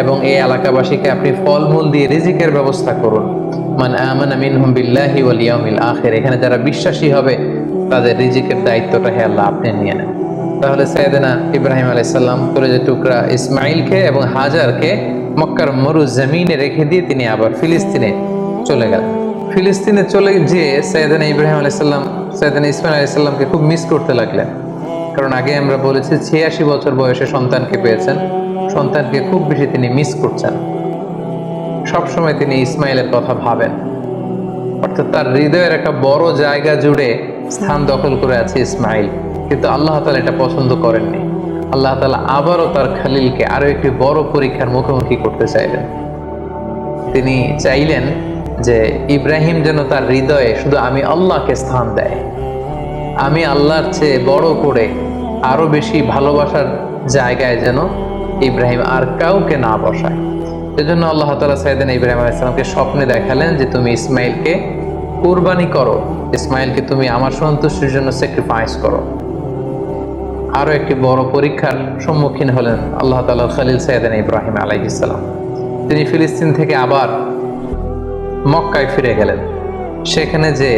এবং এই এলাকাবাসীকে আপনি ফলমূল দিয়ে রিজিকের ব্যবস্থা করুন। মান এখানে যারা বিশ্বাসী হবে, তাদের রিজিকের দায়িত্বটা হে আল্লাহ আপনি নিয়ে নেন। তাহলে সাইয়েদনা ইব্রাহিম আলাইহিস সালাম কলেজের টুকরা ইসমাইলকে এবং হাজারকে মক্কার মরু জমিনে রেখে দিয়ে তিনি আবার ফিলিস্তিনে চলে গেলেন। ফিলিস্তিনে চলে যেয়ে সৈয়দানা ইব্রাহিম আলাইসাল্লাম সৈয়দানা ইসমাইল আলাইসাল্লামকে খুব মিস করতে লাগলেন। কারণ আগে আমরা বলেছি ছিয়াশি বছর বয়সে সন্তানকে পেয়েছেন। সন্তানকে খুব বেশি তিনি মিস করছেন। সবসময় তিনি ইসমাইলের কথা ভাবেন। অর্থাৎ তার হৃদয়ের একটা বড় জায়গা জুড়ে স্থান দখল করে আছে ইসমাইল। কিন্তু আল্লাহ তালা এটা পছন্দ করেননি। আল্লাহ তালা আবারও তার খালিলকে আরও একটি বড় পরীক্ষার মুখোমুখি করতে চাইলেন। তিনি চাইলেন যে ইব্রাহিম যেন তার হৃদয়ে শুধু আমি আল্লাহকে স্থান দেয়। আমি আল্লাহর চেয়ে বড় করে আরও বেশি ভালোবাসার জায়গায় যেন ইব্রাহিম আর কাউকে না বসায়। সেজন্য আল্লাহ তালা সাইদিন ইব্রাহিম আলাইসালামকে স্বপ্নে দেখালেন যে তুমি ইসমাইলকে কোরবানি করো। ইসমাইলকে তুমি আমার সন্তুষ্টির জন্য স্যাক্রিফাইস করো। আরও একটি বড় পরীক্ষার সম্মুখীন হলেন আল্লাহ তালা খালিল সাইদিন ইব্রাহিম আলাইহিসাল্লাম তিনি ফিলিস্তিন থেকে আবার মক্কায় ফিরে গেলেন। সেখানে যে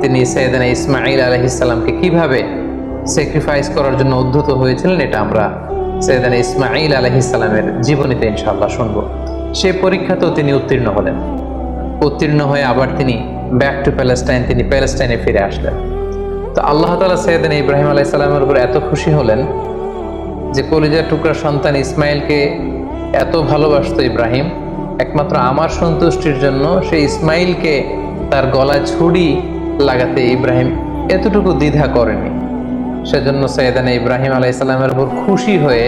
তিনি সৈয়দানা ইসমাইল আলহিসাল্লামকে কীভাবে স্যাক্রিফাইস করার জন্য উদ্ধত হয়েছিলেন, এটা আমরা সৈয়দানা ইসমাইল আলহিসাল্লামের জীবনীতে ইনশাআল্লাহ শুনব। সেই পরীক্ষাতেও তিনি উত্তীর্ণ হলেন। উত্তীর্ণ হয়ে আবার তিনি ব্যাক টু প্যালেস্টাইন তিনি প্যালেস্টাইনে ফিরে আসলেন। তো আল্লাহ তালা সৈয়দানা ইব্রাহিম আলাইসাল্লামের উপর এত খুশি হলেন যে কলিজার টুকরা সন্তান ইসমাইলকে এত ভালোবাসতো ইব্রাহিম। একমাত্র আমার সন্তুষ্টির জন্য সে ইসমাইলকে তার গলায় ছুরি লাগাতে ইব্রাহিম এতটুকু দ্বিধা করেনি। সেজন্য সৈয়দানা ইব্রাহিম আলাইসাল্লামের উপর খুশি হয়ে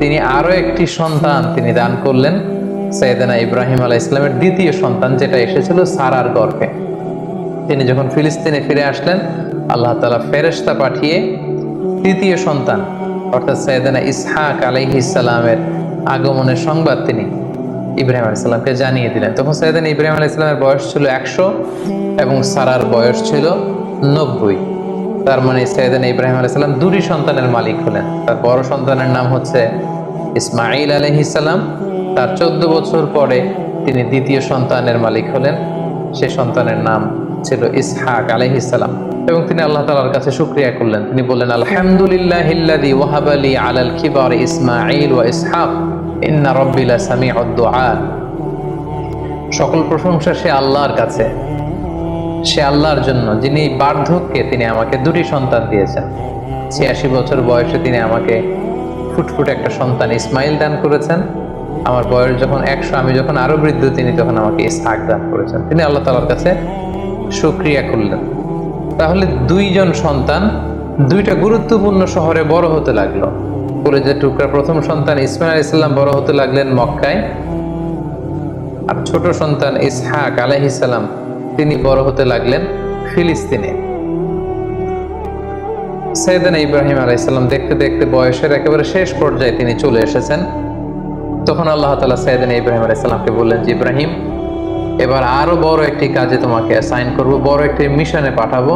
তিনি আরও একটি সন্তান তিনি দান করলেন সৈয়দানা ইব্রাহিম আলাহ ইসলামের দ্বিতীয় সন্তান যেটা এসেছিল সারার গর্ভে। তিনি যখন ফিলিস্তিনে ফিরে আসলেন, আল্লাহ তালা ফেরেস্তা পাঠিয়ে তৃতীয় সন্তান, অর্থাৎ সৈয়দানা ইসহাক আলাইহিসালামের আগমনের সংবাদ তিনি ইব্রাহিম আলাইসাল্লামকে জানিয়ে দিলেন। তখন সৈয়দানা ইব্রাহিম আলাইসাল্লামের বয়স ছিল একশো এবং সারার বয়স ছিল নব্বই। তার মানে সৈয়দানা ইব্রাহিম আলাইসাল্লাম দুটি সন্তানের মালিক হলেন। তার বড় সন্তানের নাম হচ্ছে ইসমাইল আলহিসাল্লাম তার চোদ্দ বছর পরে তিনি দ্বিতীয় সন্তানের মালিক হলেন। সে সন্তানের নাম ছিল ইসহাক আলহিসাল্লাম এবং তিনি আল্লাহ তালার কাছে শুক্রিয়া করলেন। তিনি বললেন, আলহামদুলিল্লাহ ওয়াহাবালি আলাল খিবার ইসমাইল ওয়া ইসহাক। ইন্না রব্বিলা সকল প্রশংসা সে আল্লাহর কাছে। সে আল্লাহর জন্য, যিনি বার্ধক্যে তিনি আমাকে দুটি সন্তান দিয়েছেন। ছিয়াশি বছর বয়সে তিনি আমাকে ফুটফুট একটা সন্তান ইসমাইল দান করেছেন। আমার বয়স যখন একশো, আমি যখন আরও বৃদ্ধ, তিনি তখন আমাকে ইসহাক দান করেছেন। তিনি আল্লাহ তালার কাছে সুক্রিয়া করলেন। তাহলে দুইজন সন্তান দুইটা গুরুত্বপূর্ণ শহরে বড় হতে লাগল। কলেজের টুকরা প্রথম সন্তান ইসমাইল ইসলাম বড় হতে লাগলেন মক্কায়, আর ছোট সন্তান ইসহাক আলাইহিসাল্লাম তিনি বড় হতে লাগলেন ফিলিস্তিনে। সৈয়দানা ইব্রাহিম আলাইসাল্লাম দেখতে দেখতে বয়সের একেবারে শেষ পর্যায়ে তিনি চলে এসেছেন। তখন আল্লাহ তালা সৈয়দানা ইব্রাহিম আলাইসাল্লামকে বললেন যে ইব্রাহিম, এবার আরও বড় একটি কাজে তোমাকে অ্যাসাইন করব, বড় একটি মিশনে পাঠাবো।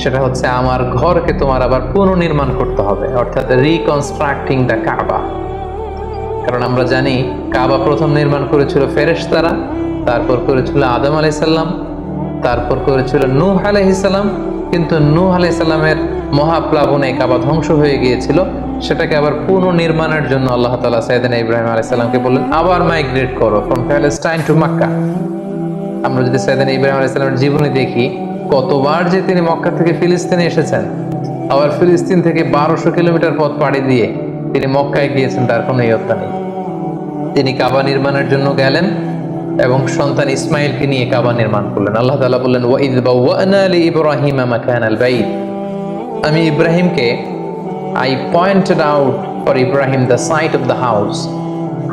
সেটা হচ্ছে আমার ঘরকে তোমার আবার পুনর্নির্মাণ করতে হবে, অর্থাৎ রিকনস্ট্রাক্টিং দ্য কাবা কারণ আমরা জানি কাবা প্রথম নির্মাণ করেছিল ফেরেশতারা, তারপর করেছিল আদম আলাইসাল্লাম তারপর করেছিল নূহ আলাইহিসাল্লাম কিন্তু নূহ আলাইসাল্লামের মহাপ্লাবনে কাবা ধ্বংস হয়ে গিয়েছিল। সেটাকে আবার পুনর্নির্মাণের জন্য আল্লাহ তালা সাইদিন ইব্রাহিম আলাইসাল্লামকে বললেন, আবার মাইগ্রেট করো ফ্রম প্যালেস্টাইন টু মাক্কা আমরা যদি সাইদিন ইব্রাহিম আলাইসাল্লামের জীবনী দেখি, কতবার যে তিনি মক্কা থেকে ফিলিস্তিনে এসেছেন, আবার ফিলিস্তিন থেকে বারোশো কিলোমিটার পথ পাড়ি দিয়ে তিনি মক্কায় গিয়েছেন, তার কোনো ইয়ত্তা নেই। তিনি কাবা নির্মাণের জন্য গেলেন এবং সন্তান ইসমাইলকে নিয়ে কাবা নির্মাণ করলেন। আল্লাহ তাআলা বললেন, ওয়াইদ বাওয়ানা লি ইব্রাহিম মাকানাল বাইত। আমি ইব্রাহিমকে I pointed out for Ibrahim the site of the house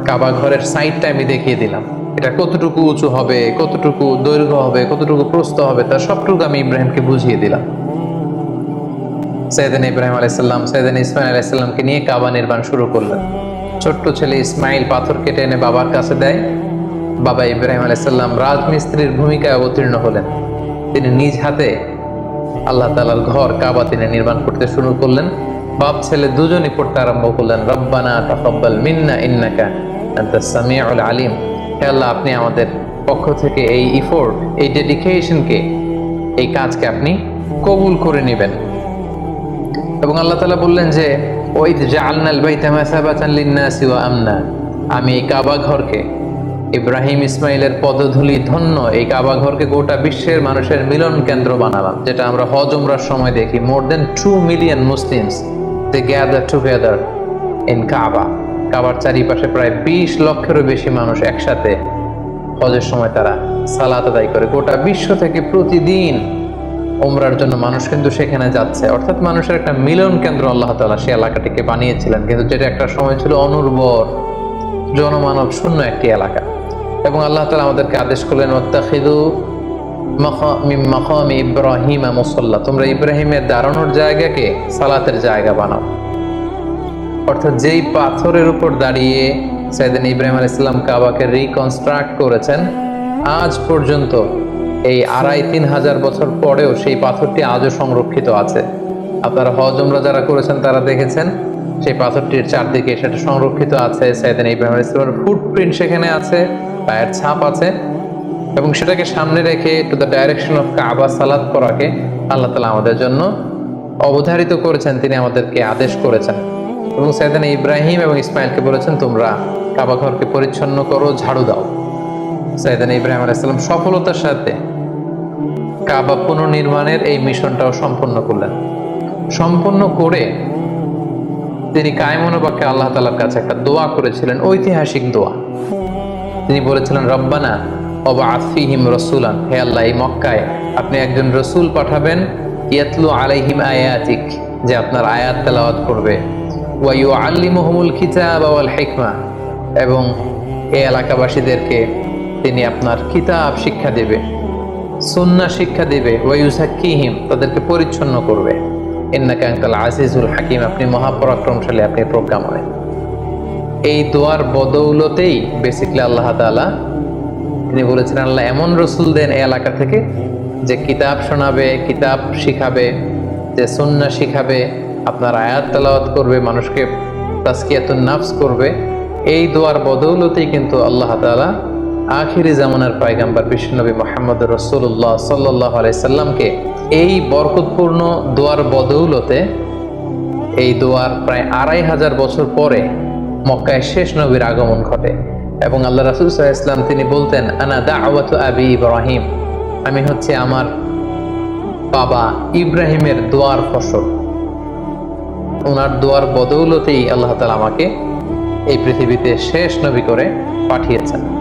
Kaaba ঘরের সাইটটা আমি দেখিয়ে দিলাম। এটা কতটুকু উঁচু হবে, কতটুকু দৈর্ঘ্য হবে, কতটুকু প্রস্ত হবে, তার সবটুকু আমি ইব্রাহিমকে বুঝিয়ে দিলাম। সৈয়দিন ইব্রাহিম আলাইসাল্লাম সৈয়দিন ইসমাইল আলাইসাল্লামকে নিয়ে কাবা নির্মাণ শুরু করলেন। ছোট্ট ছেলে ইসমাইল পাথর কেটে এনে বাবার কাছে দেয়। বাবা ইব্রাহিম আলাইসাল্লাম রাজমিস্ত্রির ভূমিকায় অবতীর্ণ হলেন। তিনি নিজ হাতে আল্লাহ তালার ঘর কাবা তিনি নির্মাণ করতে শুরু করলেন। বাপ, ছেলে দুজনই পড়তে আরম্ভ করলেন। রব্বানা তাকাব্বাল মিন্না ইন্নাকা আনতাস সামিউল আলিম। হে আল্লাহ, আপনি আমাদের পক্ষ থেকে এই ইফোর্ট এই ডেডিকেশনকে এই কাজকে আপনি কবুল করে নেবেন। এবং আল্লাহ তালা বললেন যে ওই ওয়া আমনা। আমি এই কাবা ঘরকে ইব্রাহিম ইসমাইলের পদধূলি ধন্য এই কাবা ঘরকে গোটা বিশ্বের মানুষের মিলন কেন্দ্র বানালাম, যেটা আমরা হজ উমরার সময় দেখি। More than two million Muslims they gather together in Kaaba কাবার চারিপাশে প্রায় বিশ লক্ষেরও বেশি মানুষ একসাথে হজের সময় তারা সালাত আদায় করে। গোটা বিশ্ব থেকে প্রতিদিন ওমরার জন্য মানুষ কিন্তু সেখানে যাচ্ছে। অর্থাৎ মানুষের একটা মিলন কেন্দ্র আল্লাহ তালা সে এলাকাটিকে বানিয়েছিলেন। কিন্তু যেটা একটা সময় ছিল অনুর্বর, জনমানব শূন্য একটি এলাকা। এবং আল্লাহ তালা আমাদেরকে আদেশ করলেন ওত্তাখিদু মাকাম ইব্রাহিম মুসল্লা। তোমরা ইব্রাহিমের দাঁড়ানোর জায়গাকে সালাতের জায়গা বানাও। অর্থাৎ যেই পাথরের উপর দাঁড়িয়ে সাইদিন ইব্রাহিম আল ইসলাম কাবাকে রিকনস্ট্রাক্ট করেছেন, আজ পর্যন্ত এই আড়াই তিন হাজার বছর পরেও সেই পাথরটি আজও সংরক্ষিত আছে। আপনারা হজ উমরা যারা করেছেন, তারা দেখেছেন সেই পাথরটির চারদিকে সেটা সংরক্ষিত আছে। সাইদিন ইব্রাহিম ইসলামের ফুটপ্রিন্ট সেখানে আছে, পায়ের ছাপ আছে এবং সেটাকে সামনে রেখে to the direction of Kaaba সালাদ করাকে আল্লাহ তালা আমাদের জন্য অবধারিত করেছেন, তিনি আমাদেরকে আদেশ করেছেন। এবং সাইদান ইব্রাহিম এবং ইসমাইলকে বলেছেন, তোমরা কাবা ঘরকে পরিচ্ছন্ন করো, ঝাড়ু দাও। সাইদান ইব্রাহিম আলাইসাল্লাম সফলতার সাথে কাবা পুনর্নির্মাণের এই মিশনটাও সম্পন্ন করলেন। সম্পন্ন করে তিনি কায়মনোবাক্যে আল্লাহ তালার কাছে একটা দোয়া করেছিলেন, ঐতিহাসিক দোয়া। তিনি বলেছিলেন, রব্বানা অবা আফিহিম রসুলান। হে আল্লাহ, এই মক্কায় আপনি একজন রসুল পাঠাবেন, ইয়াতলু আলাইহিম আয়াতিক, যে আপনার আয়াত তেলাওয়াত করবে। ওয়াইউ আল্লিমুহমুল কিতাব ওয়াল হিকমা। এবং এ এলাকাবাসীদেরকে তিনি আপনার কিতাব শিক্ষা দেবে সুন্না শিক্ষা দেবে। ওয়াইউসাক্কিহিম তাদেরকে পরিচ্ছন্ন করবে। ইন্নাকা আনতাল আজিজুল হাকিম, আপনি মহাপরাক্রমশালী, আপনি প্রজ্ঞাময়। এই দোয়ার বদৌলতেই বেসিকলি আল্লাহ তাআলা তিনি বলেছেন, আল্লাহ এমন রসুল দেন এই এলাকা থেকে যে কিতাব শোনাবে, কিতাব শিখাবে, যে সুন্না শিখাবে, আপনার আয়াত তালাওয়াত করবে, মানুষকে তাস্কিয়াতুন নাফস করবে। এই দোয়ার বদৌলতেই কিন্তু আল্লাহ তাআলা আখিরি জামানার পায়গাম্বার বিশ্বনবী মোহাম্মদ রসুল্লাহ সাল্লাহ আলাইসাল্লামকে এই বরকতপূর্ণ দোয়ার বদৌলতে এই দোয়ার প্রায় আড়াই হাজার বছর পরে মক্কায় শেষ নবীর আগমন ঘটে এবং আল্লাহ রাসুল সাল্লাহ ইসলাম তিনি বলতেন, আনা দাওয়াত আবি ইব্রাহিম। আমি হচ্ছে আমার বাবা ইব্রাহিমের দোয়ার ফসল। ওনার দোয়ার বদৌলতেই আল্লাহ তালা আমাকে এই পৃথিবীতে শেষ নবী করে পাঠিয়েছেন।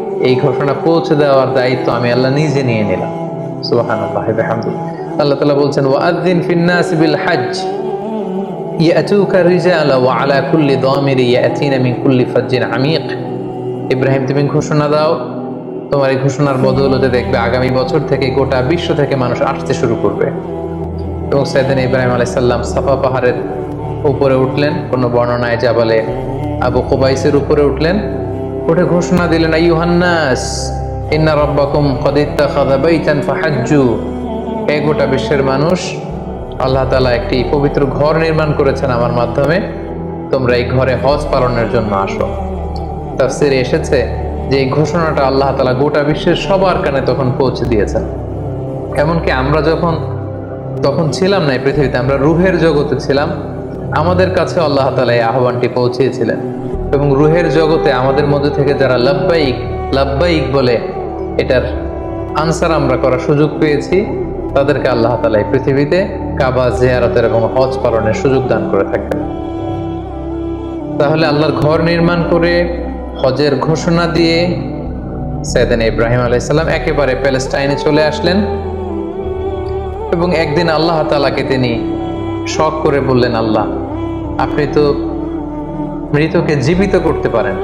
এই ঘোষণা পৌঁছে দেওয়ার দায়িত্ব আমি আল্লাহ নিজে নিয়ে নিলাম। ওয়াদ্দিন বিল তুমি ঘোষণা দাও। তোমার এই ঘোষণার বদৌলতে দেখবে আগামী বছর থেকে গোটা বিশ্ব থেকে মানুষ আসতে শুরু করবে। এবং সেদিন ইব্রাহিম আলাইসাল্লাম সাফা পাহাড়ের উপরে উঠলেন। কোনো বর্ণনায় জাবালে আবু কোবাইসের উপরে উঠলেন। উঠে ঘোষণা দিলেন ইউহান্নাস ইন্না রব্বাকুম কদিত্তা খাদা বাইতান ফাহাজ্জু। এই গোটা বিশ্বের মানুষ আল্লাহ তালা একটি পবিত্র ঘর নির্মাণ করেছেন আমার মাধ্যমে। তোমরা এই ঘরে হজ পালনের জন্য আসো। তাফসিরে এসেছে যে এই ঘোষণাটা আল্লাহ তালা গোটা বিশ্বের সবার কানে তখন পৌঁছে দিয়েছেন। এমনকি আমরা যখন, তখন ছিলাম না এই পৃথিবীতে, আমরা রুহের জগতে ছিলাম, আমাদের কাছে আল্লাহ তালা এই আহ্বানটি পৌঁছিয়েছিলেন এবং রুহের জগতে আমাদের মধ্যে থেকে যারা লাব্বাইক লাব্বাইক বলে, এটার আনসার আমরা করার সুযোগ পেয়েছি। তাদেরকে আল্লাহ তালা এই পৃথিবীতে কাবা জিয়ারতের এবং হজ পালনের সুযোগ দান করে থাকবেন তাহলে আল্লাহর ঘর নির্মাণ করে, হজের ঘোষণা দিয়ে সৈয়দান ইব্রাহিম আলাইসাল্লাম একেবারে প্যালেস্টাইনে চলে আসলেন এবং একদিন আল্লাহ তালাকে তিনি শখ করে বললেন, আল্লাহ, আপনি তো মৃতকে জীবিত করতে পারেন।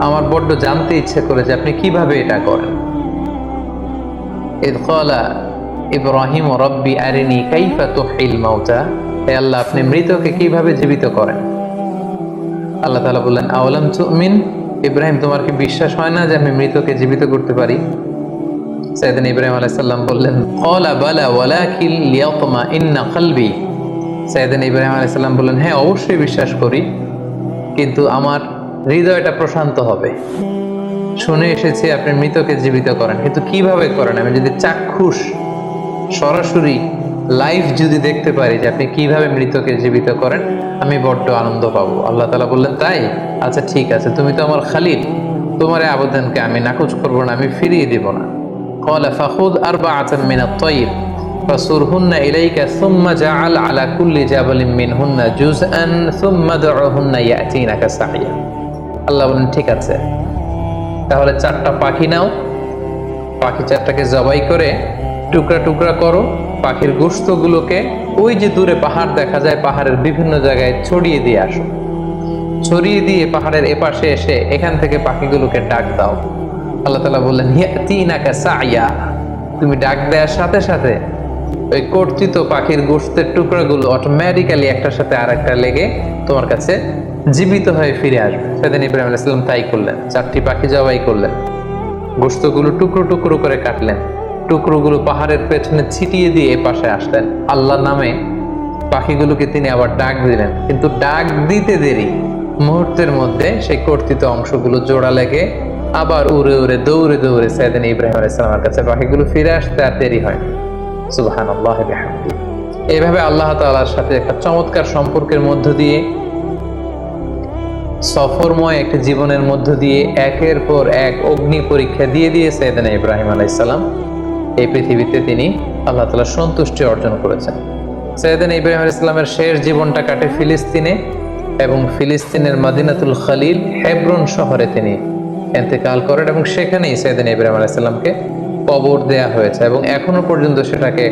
আমার বড্ড জানতে ইচ্ছে করে যে আপনি কীভাবে এটা করেন। ইদ ক্বালা ইব্রাহিম রব্বি আরিনি কাইফা তুহিল মাউতা। হে আল্লাহ, আপনি মৃতকে কীভাবে জীবিত করেন? আল্লাহ তালা বললেন আওলাম তুমিন? ইব্রাহিম, তোমার কি বিশ্বাস হয় না যে আমি মৃতকে জীবিত করতে পারি? সাইদিন ইব্রাহিম আলাইহিস সালাম বললেন, ক্বালা বালা ওয়ালাকিন লিয়াতমা ইন্না কলবি। সাইদান ইব্রাহিম আলাইসাল্লাম বললেন হ্যাঁ অবশ্যই বিশ্বাস করি, কিন্তু আমার হৃদয়টা প্রশান্ত হবে। শুনে এসেছি আপনি মৃতকে জীবিত করেন। কিন্তু কীভাবে করেন? আমি যদি চাক্ষুষ, সরাসরি লাইফ যদি দেখতে পারি যে আপনি কীভাবে মৃতকে জীবিত করেন, আমি বড্ড আনন্দ পাবো। আল্লাহ তালা বললেন, তাই? আচ্ছা ঠিক আছে, তুমি তো আমার খালিদ তোমার আবেদনকে আমি নাকচ করব না, আমি ফিরিয়ে দিব না। কলা ফাহুদ আর বা আচার মিনা তৈব فصرهن إليك ثم جعل على كل جبل منهن جزءا ثم دعهن يأتينك سعيا আল্লাহ বলেন ঠিক আছে তাহলে চারটা পাখি নাও পাখি চারটাকে জবাই করে টুকরা টুকরা করো পাখির গোস্তগুলোকে ওই যে দূরে পাহাড় দেখা যায় পাহাড়ের বিভিন্ন জায়গায় ছড়িয়ে দিয়ে আসো ছড়িয়ে দিয়ে পাহাড়ের এপাশে এসে এখান থেকে পাখিগুলোকে ডাক দাও আল্লাহ তালা বললেন ইয়াতিনাকা সাইয়া তুমি ডাক দেওয়ার সাথে সাথে ওই কর্তৃত পাখির গোস্তের টুকরাগুলো অটোমেটিক্যালি একটার সাথে আর একটা লেগে তোমার কাছে জীবিত হয়ে ফিরে আসবে। সেদিন ইব্রাহিম আলাইসাল্লাম তাই করলেন। চারটি পাখি জবাই করলেন। গোস্তগুলো টুকরো টুকরো করে কাটলেন। টুকরোগুলো পাহাড়ের পেছনে ছিটিয়ে দিয়ে এ পাশে আসলেন। আল্লাহর নামে পাখিগুলোকে তিনি আবার ডাক দিলেন। কিন্তু ডাক দিতে দেরি। মুহূর্তের মধ্যে সেই কর্তৃত অংশগুলো জোড়া লেগে আবার উড়ে উড়ে দৌড়ে দৌড়ে সাইদিন ইব্রাহিম আলাইসালামের কাছে পাখিগুলো ফিরে আসতে আর দেরি হয়। সুবাহান আল্লাহ এইভাবে আল্লাহ তাআলার সাথে একটা চমৎকার সম্পর্কের মধ্য দিয়ে, সফরময় একটি জীবনের মধ্য দিয়ে একের পর এক অগ্নি পরীক্ষা দিয়ে দিয়ে সৈয়দানা ইব্রাহিম আলাইসাল্লাম এই পৃথিবীতে তিনি আল্লাহ তালা সন্তুষ্টি অর্জন করেছেন। সৈয়দানা ইব্রাহিম আলাইসাল্লামের শেষ জীবনটা কাটে ফিলিস্তিনে এবং ফিলিস্তিনের মাদিনাতুল খালিল হেব্রন শহরে তিনি এতেকাল করেন এবং সেখানেই সৈয়দানা ইব্রাহিম আলাইসাল্লামকে কবর দেয়া হয়েছে এবং এখনও পর্যন্ত সেটাকে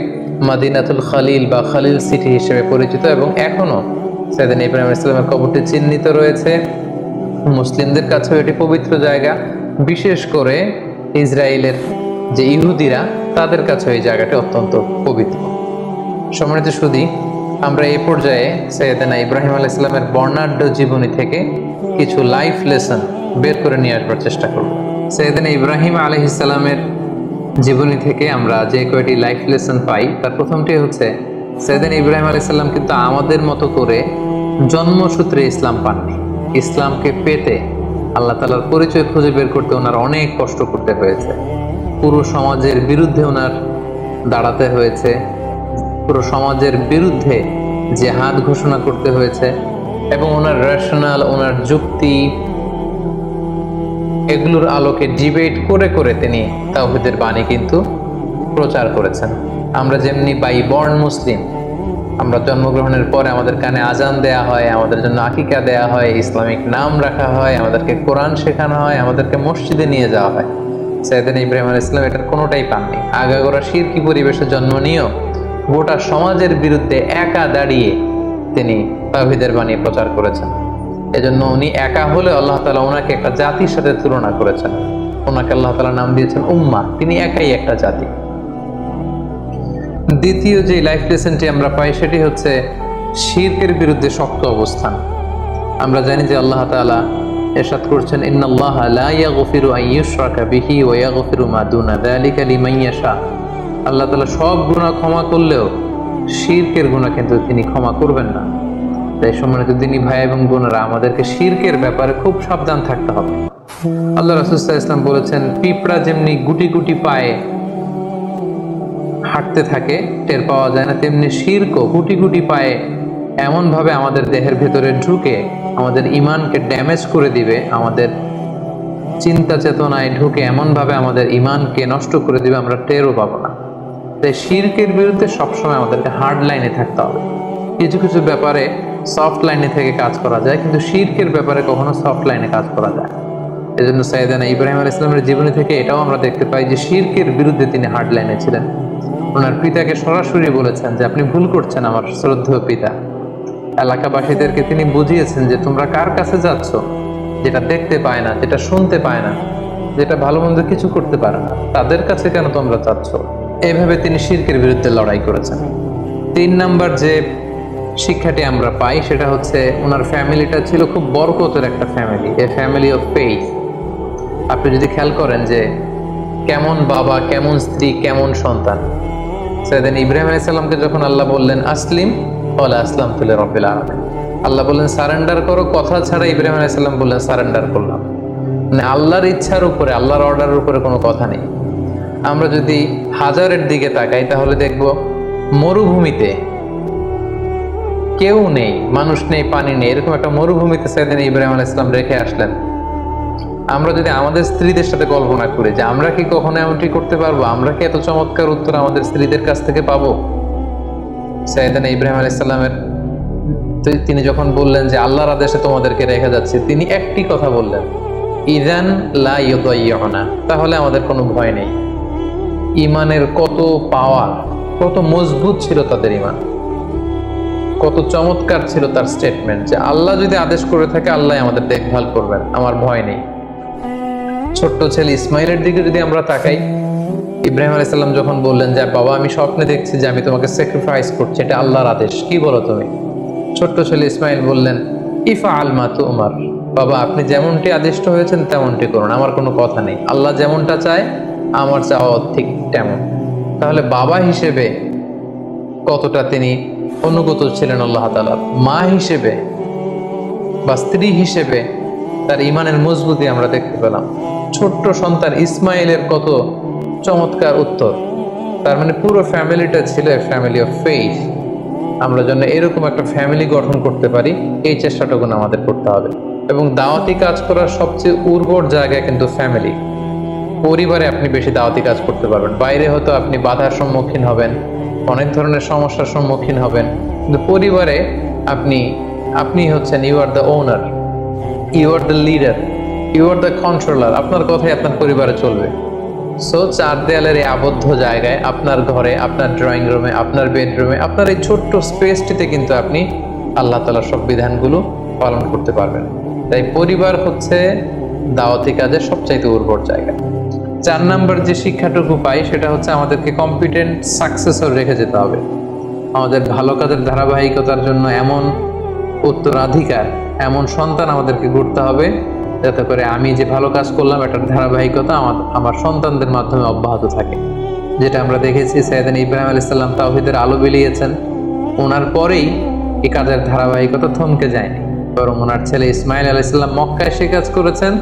মাদিনাতুল খালিল বা খালিল সিটি হিসেবে পরিচিত এবং এখনও সৈয়দানা ইব্রাহিম ইসলামের কবরটি চিহ্নিত রয়েছে। মুসলিমদের কাছেও এটি পবিত্র জায়গা। বিশেষ করে ইসরায়েলের যে ইহুদিরা, তাদের কাছে এই জায়গাটি অত্যন্ত পবিত্র। সম্মানিত সুদী আমরা এই পর্যায়ে সৈয়দানা ইব্রাহিম আলাহ ইসলামের বর্ণাঢ্য জীবনী থেকে কিছু লাইফ লেসন বের করে নিয়ে আসবার চেষ্টা করব। সৈয়দানা ইব্রাহিম আলহ ইসলামের জীবনী থেকে আমরা যে কয়টি লাইফ লেসন পাই, তার প্রথমটি হচ্ছে, সৈয়দান ইব্রাহিম আলাইসাল্লাম কিন্তু আমাদের মতো করে জন্মসূত্রে ইসলাম পাননি। ইসলামকে পেতে আল্লাহ তালার পরিচয় খুঁজে বের করতে ওনার অনেক কষ্ট করতে হয়েছে। পুরো সমাজের বিরুদ্ধে ওনার দাঁড়াতে হয়েছে। পুরো সমাজের বিরুদ্ধে জেহাদ ঘোষণা করতে হয়েছে। এবং ওনার রেশনাল ওনার যুক্তি এগুলোর আলোকে ডিবেট করে করে তিনি তাওহিদের বাণী কিন্তু প্রচার করেছেন। আমরা যেমনি বাই বর্ণ মুসলিম, আমরা জন্মগ্রহণের পরে আমাদের কানে আজান দেয়া হয়, আমাদের জন্য আকিকা দেয়া হয়, ইসলামিক নাম রাখা হয়, আমাদেরকে কোরআন শেখানো হয়, আমাদেরকে মসজিদে নিয়ে যাওয়া হয়। সৈয়দিন ইব্রাহিম আল ইসলাম এটার কোনোটাই পাননি। আগাগোড়া শিরকি পরিবেশে জন্ম নিয়েও গোটা সমাজের বিরুদ্ধে একা দাঁড়িয়ে তিনি তাহিদের বাণী প্রচার করেছেন। এজন্য উনি একা হলে আল্লাহ তালা ওনাকে একটা জাতির সাথে তুলনা করেছেন। ওনাকে আল্লাহ তালা নাম দিয়েছেন উম্মা। তিনি একাই একটা জাতি। দ্বিতীয় যে লাইফ লেসনটি আমরা পাই সেটি হচ্ছে শিরকের বিরুদ্ধে শক্ত অবস্থান। আমরা জানি যে আল্লাহ তাআলা এরশাদ করছেন আল্লাহ তাআলা সব গুনাহ ক্ষমা করলেও শিরকের গুনাহ কিন্তু তিনি ক্ষমা করবেন না। তাই সম্মানিত দিনী ভাই এবং বোনেরা, আমাদেরকে শিরকের ব্যাপারে খুব সাবধান থাকতে হবে। আল্লাহ আলাইহি ওয়াসাল্লাম বলেছেন, পিঁপড়া যেমনি গুটি গুটি পায়ে হাঁটতে থাকে, টের পাওয়া যায় না, তেমনি শিরকও গুটি গুটি পায়ে এমনভাবে আমাদের দেহের ভেতরে ঢুকে, আমাদের ইমানকে ড্যামেজ করে দিবে, আমাদের চিন্তা চেতনায় ঢুকে এমনভাবে আমাদের ইমানকে নষ্ট করে দিবে, আমরা টেরও পাবো না। তাই শিরকের বিরুদ্ধে সবসময় আমাদেরকে হার্ড লাইনে থাকতে হবে। কিছু কিছু ব্যাপারে সফট লাইনে থেকে কাজ করা যায়, কিন্তু শিরকের ব্যাপারে কখনো সফট লাইনে কাজ করা যায় এজন্য সাইদানা ইব্রাহিম আল ইসলামের জীবনী থেকে এটাও আমরা দেখতে পাই যে শিরকের বিরুদ্ধে তিনি হার্ড লাইনে ছিলেন। ওনার পিতাকে সরাসরি বলেছেন যে, আপনি ভুল করছেন আমার শ্রদ্ধেয় পিতা। এলাকাবাসীদেরকে তিনি বুঝিয়েছেন যে, তোমরা কার কাছে যাচ্ছ যেটা দেখতে পায় না, যেটা শুনতে পায় না, যেটা ভালো মন্দ কিছু করতে পারে না, তাদের কাছে কেন তোমরা চাচ্ছ এভাবে তিনি শিরকের বিরুদ্ধে লড়াই করেছেন। তিন নাম্বার যে শিক্ষাটি আমরা পাই, সেটা হচ্ছে ওনার ফ্যামিলিটা ছিল খুব বরকতের একটা family, a family of faith. আপনি যদি খেয়াল করেন যে কেমন বাবা, কেমন স্ত্রী, কেমন সন্তান। সেদিন ইব্রাহিম আলাইসাল্লামকে যখন আল্লাহ বললেন, আসলিম বলে আসলাম তুলে রবিল আলমিন। আল্লাহ বললেন, সারেন্ডার করো, কথা ছাড়া ইব্রাহিম আলাইসাল্লাম বললেন সারেন্ডার করলাম মানে আল্লাহর ইচ্ছার উপরে, আল্লাহর অর্ডারের উপরে কোনো কথা নেই। আমরা যদি হাজারের দিকে তাকাই, তাহলে দেখব মরুভূমিতে কেউ নেই, মানুষ নেই, পানি নেই। এরকম একটা মরুভূমিতে সেদিন ইব্রাহিম আলাইহিস সালাম রেখে আসলেন। আমরা যদি আমাদের স্ত্রীদের সাথে কল্পনা করি যে আমরা কি কখনো এমনটি করতে পারব, আমরা কি এত চমৎকার উত্তর আমাদের স্ত্রীদের কাছ থেকে পাবো? সাইদান ইব্রাহিম আলাইসাল্লামের তিনি যখন বললেন যে আল্লাহর আদেশে তোমাদেরকে রেখে যাচ্ছে, তিনি একটি কথা বললেন, ইদান লা ইয়দাইয়না তাহলে আমাদের কোনো ভয় নেই। ইমানের কত পাওয়ার কত মজবুত ছিল তাদের ইমান। কত চমৎকার ছিল তার স্টেটমেন্ট যে আল্লাহ যদি আদেশ করে থাকে, আল্লাহ আমাদের দেখভাল করবেন। আমার ভয় নেই। ছোট্ট ছেলে ইসমাইলের দিকে যদি আমরা তাকাই, ইব্রাহিম আলাইসাল্লাম যখন বললেন যে বাবা, আমি স্বপ্নে দেখছি যে আমি তোমাকে স্যাক্রিফাইস করছি, এটা আল্লাহর আদেশ। কি বলো তুমি? ছোট্ট ছেলে ইসমাইল বললেন ইফা আলমা তো উমার বাবা, আপনি যেমনটি আদিষ্ট হয়েছেন, তেমনটি করুন। আমার কোনো কথা নেই। আল্লাহ যেমনটা চায়, আমার চাওয়া ঠিক তেমন। তাহলে বাবা হিসেবে কতটা তিনি অনুগত ছিলেন আল্লাহ তালার মা হিসেবে বা স্ত্রী হিসেবে তার ইমানের মজবুতি আমরা দেখতে পেলাম। ছোট্ট সন্তান ইসমাইলের কত চমৎকার উত্তর। তার মানে পুরো ফ্যামিলিটা ছিল ফ্যামিলি অফ ফেইথ আমরা যেন এরকম একটা ফ্যামিলি গঠন করতে পারি, এই চেষ্টাটুকু আমাদের করতে হবে। এবং দাওয়াতি কাজ করার সবচেয়ে উর্বর জায়গা কিন্তু ফ্যামিলি পরিবারে আপনি বেশি দাওয়াতি কাজ করতে পারবেন। বাইরে হয়তো আপনি বাধার সম্মুখীন হবেন। অনেক ধরনের সমস্যার সম্মুখীন হবেন। কিন্তু পরিবারে আপনি আপনি হচ্ছেন you are the owner you are the leader you are the controller আপনার কথাই আপনার পরিবারে চলবে। সো চার দেয়ালের এই আবদ্ধ জায়গায় আপনার ঘরে, আপনার ড্রয়িং রুমে আপনার বেডরুমে আপনার এই ছোট্ট স্পেসটিতে কিন্তু আপনি আল্লাহ তালার সব বিধানগুলো পালন করতে পারবেন। তাই পরিবার হচ্ছে দাওয়াতি কাজের সবচাইতে উর্বর জায়গা। চার নাম্বার যে শিক্ষাটুকু পাই, সেটা হচ্ছে আমাদেরকে কম্পিটেন্ট সাকসেসর রেখে যেতে হবে। আমাদের ভালো কাজের ধারাবাহিকতার জন্য এমন উত্তরাধিকার, এমন সন্তান আমাদেরকে গড়তে হবে, যাতে করে আমি যে ভালো কাজ করলাম, এটার ধারাবাহিকতা আমার আমার সন্তানদের মাধ্যমে অব্যাহত থাকে। যেটা আমরা দেখেছি সৈয়দান ইব্রাহিম আলী সাল্লাম তাহিদের আলো বিলিয়েছেন। ওনার পরেই এই কাজের ধারাবাহিকতা থমকে যায়নি। বরং ওনার ছেলে ইসমাইল আলাইসাল্লাম মক্কায় সে কাজ করেছেন,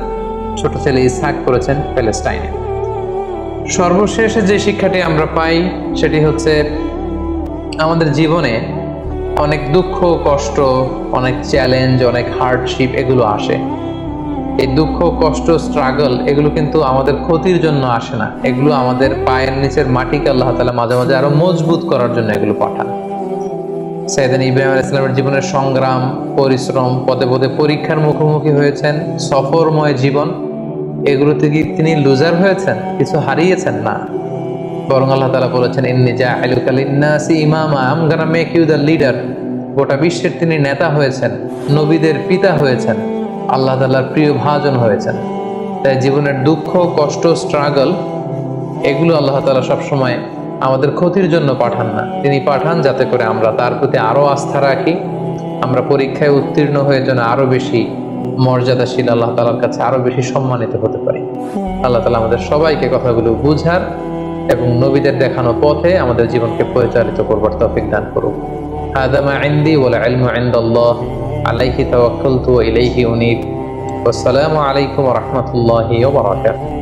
ছোট ছেলে ইসহাক করেছেন প্যালেস্টাইনে সর্বশেষে যে শিক্ষাটি আমরা পাই, সেটি হচ্ছে আমাদের জীবনে অনেক দুঃখ, কষ্ট, অনেক চ্যালেঞ্জ অনেক হার্ডশিপ এগুলো আসে। এই দুঃখ, কষ্ট স্ট্রাগল এগুলো কিন্তু আমাদের ক্ষতির জন্য আসে না। এগুলো আমাদের পায়ের নিচের মাটিকে আল্লাহ তালা মাঝে মাঝে আরও মজবুত করার জন্য এগুলো পাঠান। সাইদান ইব্রাহিম ইসলামের জীবনের সংগ্রাম, পরিশ্রম, পদে পদে পরীক্ষার মুখোমুখি হয়েছেন। সফরময় জীবন এগুলোতে কি তিনি লুজার হয়েছেন, কিছু হারিয়েছেন না। বরং আল্লাহ তালা বলেছেন, ইন্নি যা আলুকালিনাসি ইমামা I'm gonna make you the leader গোটা বিশ্বের তিনি নেতা হয়েছেন, নবীদের পিতা হয়েছেন, আল্লাহ তালার প্রিয় ভাজন হয়েছেন। তাই জীবনের দুঃখ, কষ্ট স্ট্রাগল এগুলো আল্লাহ তালা সবসময় আমাদের ক্ষতির জন্য পাঠান না। তিনি পাঠান যাতে করে আমরা তার প্রতি আরও আস্থা রাখি, আমরা পরীক্ষায় উত্তীর্ণ হয়ে যেন আরও বেশি মর্যাদাশীল আল্লাহ তালার কাছে আরও বেশি সম্মানিত হতে পারি। আল্লাহ তালা আমাদের সবাইকে কথাগুলো বুঝার এবং নবীদের দেখানো পথে আমাদের জীবনকে পরিচালিত করবার তফিক দান করুক। আদামা আইন্দি আলাইহি তাওয়াক্কালতু ওয়া ইলাইহি উনীব। ওয়াসসালামু আলাইকুম ওয়া রাহমাতুল্লাহি ওয়া বারাকাতুহু।